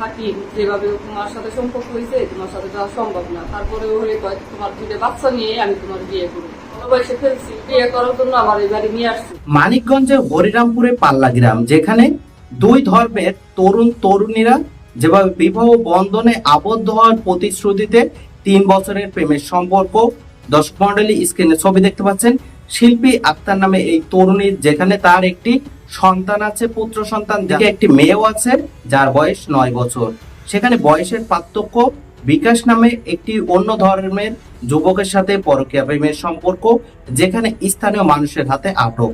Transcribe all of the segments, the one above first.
থাকি, যেভাবে তোমার সাথে সম্পর্ক হয়েছে, তোমার সাথে যাওয়া সম্ভব না। তারপরে তোমার দুটো বাচ্চা নিয়ে আমি তোমার বিয়ে করব। মানিকগঞ্জের হরিরামপুরে পাল্লা গ্রাম, যেখানে দুই ধর্মের তরুণ তরুণীরা যেভাবে বিবাহ বন্ধনে আবদ্ধ হওয়ার প্রতিশ্রুতিতে তিন বছরের প্রেমের সম্পর্ক, দর্শক মন্ডলী স্ক্রিনে ছবি দেখতে পাচ্ছেন, শিল্পী আক্তার নামে এই তরুণীর যেখানে তার একটি সন্তান আছে পুত্র সন্তান যাকে একটি মেয়েও আছে যার বয়স নয় বছর। সেখানে বয়সের পার্থক্য বিকাশ নামে একটি অন্য ধর্মের যুবকের সাথে পরকীয়া প্রেমের সম্পর্ক যেখানে স্থানীয় মানুষের হাতে আটক।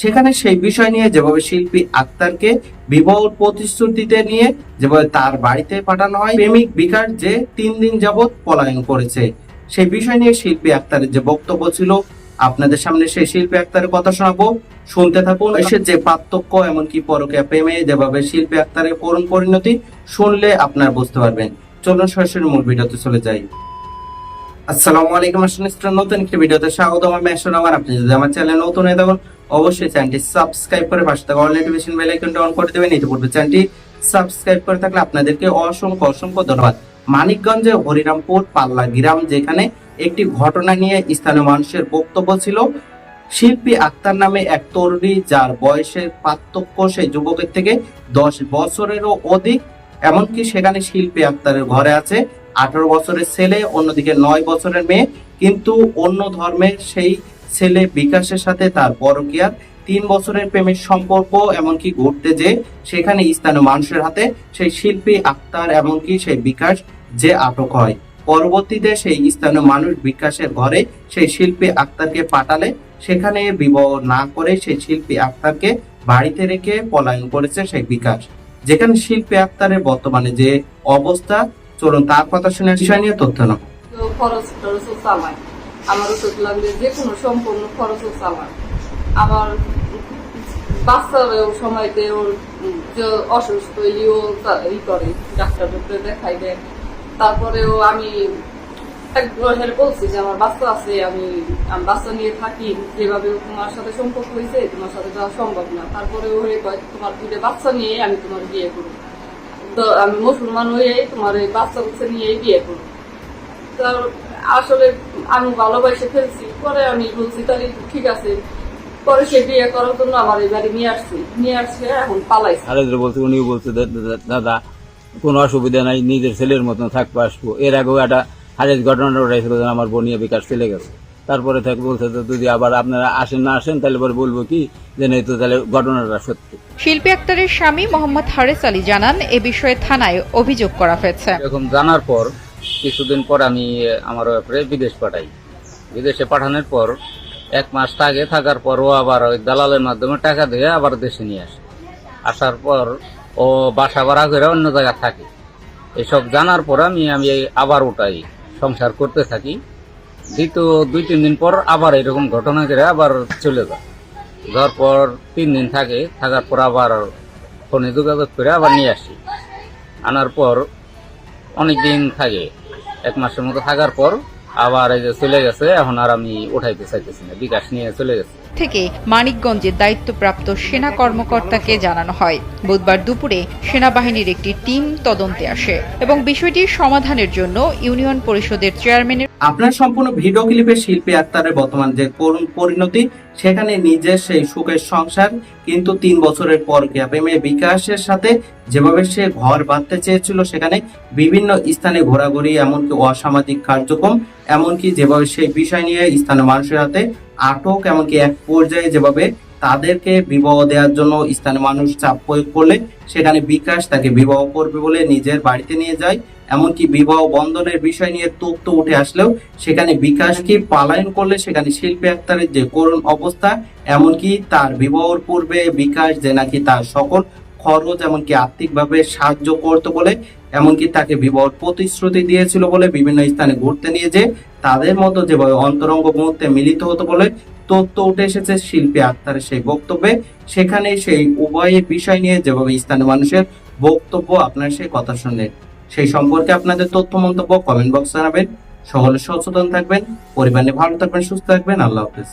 সেখানে সেই বিষয় নিয়ে যেভাবে শিল্পী আক্তারকে বিবাহ প্রতিশ্রুতিতে নিয়ে যেভাবে তার বাড়িতে পাঠানো হয় প্রেমিক বিকাশ যে তিন দিন যাবৎ পলায়ন করেছে সেই বিষয় নিয়ে শিল্পী আক্তারের যে বক্তব্য ছিল আপনাদের সামনে সেই শিল্পী আক্তারের কথা শোনাবো। শুনতে থাকুন। এসে যে পার্থক্য, এমনকি পরকে প্রেমে, যেভাবে শিল্পী আক্তারের করুণ পরিণতি, শুনলে আপনার বুঝতে পারবেন। চলুন সরাসরি মূল ভিডিওতে চলে যাই। আসসালামু আলাইকুম আসলে নতুন একটি ভিডিওতে স্বাগতম। আমি আসলে আমার আপনি যদি আমার চ্যানেল নতুন হয়ে থাকুন, অবশ্যই চ্যানেলটি সাবস্ক্রাইব করে পাশে থাকা অল নোটিফিকেশন বেল আইকনটা অন করে দেবেন। ইতিপূর্বে চ্যানেলটি সাবস্ক্রাইব করে থাকলে আপনাদেরকে অসংখ্য অসংখ্য ধন্যবাদ। মানিকগঞ্জে হরিরামপুর পাল্লা গ্রাম, যেখানে একটি ঘটনা নিয়ে স্থানীয় মানুষের বক্তব্য ছিল শিল্পী আক্তার নামে এক তরুণী যার বয়সের পার্থক্য সেই যুবকের থেকে দশ বছরেরও অধিক, এমনকি সেখানে শিল্পী আক্তারের ঘরে আছে আঠারো বছরের ছেলে, অন্যদিকে নয় বছরের মেয়ে। কিন্তু অন্য ধর্মের সেই ছেলে বিকাশের সাথে তার পরকীয়ার তিন বছরের প্রেমের সম্পর্ক, এমনকি ঘুরতে যে সেখানে স্থানীয় মানুষের হাতে সেই শিল্পী আক্তার, এমনকি সেই বিকাশ যে আটক হয়। পরবর্তীতে সেই স্থানীয় মানুষ বিকাশের ঘরে সেই শিল্পী আক্তারকে পাঠালে সেখানে বিবাহ না করে সেই শিল্পী আক্তারকে বাড়িতে রেখে পলায়ন করেছে সেই বিকাশ। যেখানে শিল্পী আক্তারের বর্তমানে যে অবস্থা, চলুন তার কথা শুনে বিষয় নিয়ে তথ্য নাও। আমার ওষুধ যে কোনো সম্পূর্ণ খরচও চালায়। বাচ্চার ওর অসুস্থ ই করে, ডাক্তার দেখাই তারপরেও আমি বলছি যে, আমার বাচ্চা আছে, আমি বাচ্চা নিয়ে থাকি তোমার সাথে সম্পর্ক হয়েছে, তোমার সাথে যাওয়া সম্ভব না। তারপরে তোমার বাচ্চা আমি তোমার বিয়ে করব। তো আমি মুসলমান হয়ে তোমার এই বাচ্চা বাচ্চা নিয়েই বিয়ে করব। তো আসলে আমি ভালোবাসে ফেলছি। পরে আমি বলছি, তাহলে ঠিক আছে। পরে সে বিয়ে করার জন্য আমার এই বাড়ি নিয়ে আসছি। নিয়ে আসছে, এখন পালাইছে। খালেদরা বলছে, উনিও বলছে "দা- দা- দাদা, কোনো অসুবিধা নাই, নিজের ছেলের মতন থাকব, আসব। এর আগেও একটা হারের ঘটনা উঠাইছিল যে আমার বনিয়া বিকাশ চলে গেছে। তারপরে থেকে বলছে যে যদি আবার আপনারা আসেন না আসেন তাহলে পরে বলব কি? যে নেই তো তাহলে ঘটনাটা সত্যি। শিল্পী আক্তারের স্বামী মোহাম্মদ হারেস আলী জানান এ বিষয়ে থানায় অভিযোগ করা হয়েছে। এরকম জানার পর কিছুদিন পর আমি আমার ব্যাপারে বিদেশ পাঠাই। বিদেশে পাঠানোর পর এক মাস আগে থাকার পর ও আবার ওই দালালের মাধ্যমে টাকা দিয়ে আবার দেশে নিয়ে আসে। আসার পর ও বাসা ভাড়া করে অন্য জায়গায় থাকে। এসব জানার পর আমি আমি এই আবার ওটাই সংসার করতে থাকি। দ্বিতীয় দুই, তিন দিন পর আবার এরকম ঘটনা করে আবার চলে যায়। যাওয়ার পর তিন দিন থাকে, থাকার পর আবার ফোনে যোগাযোগ করে আবার নিয়ে আসি। আনার পর অনেক দিন থাকে, এক মাসের মতো থাকার পর আবার এই যে চলে গেছে এখন আর আমি উঠাইতে চাইতেছি না বিকাশ নিয়ে চলে গেছে। থেকে মানিকগঞ্জের দায়িত্বপ্রাপ্ত সেনা কর্মকর্তাকে জানানো হয়। বুধবার দুপুরে সেনাবাহিনীর একটি টিম তদন্তে আসে এবং বিষয়টি সমাধানের জন্য ইউনিয়ন পরিষদের চেয়ারম্যানের আপনার সম্পূর্ণ ভিডিও ক্লিপে শিল্পী আক্তারের বর্তমান যে করুণ পরিণতি সেখানে নিজের সেই সুখের সংসার, কিন্তু তিন বছরের পর প্রেমে বিকাশের সাথে যেভাবে সে ঘর বাঁধতে চেয়েছিল, সেখানে বিভিন্ন স্থানে ঘোরাঘুরি, এমনকি অসামাজিক কার্যক্রম, এমনকি যেভাবে সেই বিষয় নিয়ে স্থানীয় মানুষের হাতে আটক, এমনকি এক পর্যায়ে যেভাবে তাদেরকে বিবাহ দেওয়ার জন্য স্থানীয় মানুষ চাপ প্রয়োগ করলে সেখানে বিকাশ তাকে বিবাহ করবে বলে নিজের বাড়িতে নিয়ে যায়। এমনকি বিবাহ বন্ধনের বিষয় নিয়ে তথ্য উঠে আসলেও সেখানে বিকাশকে পালায়ন করলে সেখানে শিল্পী আক্তারের যে করুণ অবস্থা, এমনকি তার বিবাহর পূর্বে বিকাশ যে নাকি তার সকল খরচ এমনকি আর্থিকভাবে সাহায্য করতো বলে, এমনকি তাকে বিবাহ প্রতিশ্রুতি দিয়েছিল বলে বিভিন্ন স্থানে ঘুরতে নিয়ে যে তাদের মতো যেভাবে অন্তরঙ্গ মুহূর্তে মিলিত হতো বলে তথ্য উঠে এসেছে শিল্পী আক্তারের সেই বক্তব্যে। সেখানে সেই উভয়ের বিষয় নিয়ে যেভাবে স্থানীয় মানুষের বক্তব্য, আপনার সেই কথা শুনলেন সেই সম্পর্কে আপনাদের তথ্য, মন্তব্য কমেন্ট বক্স জানাবেন। সকলে সচেতন থাকবেন, পরিবার নিয়ে ভালো থাকবেন, সুস্থ থাকবেন। আল্লাহ হাফেজ।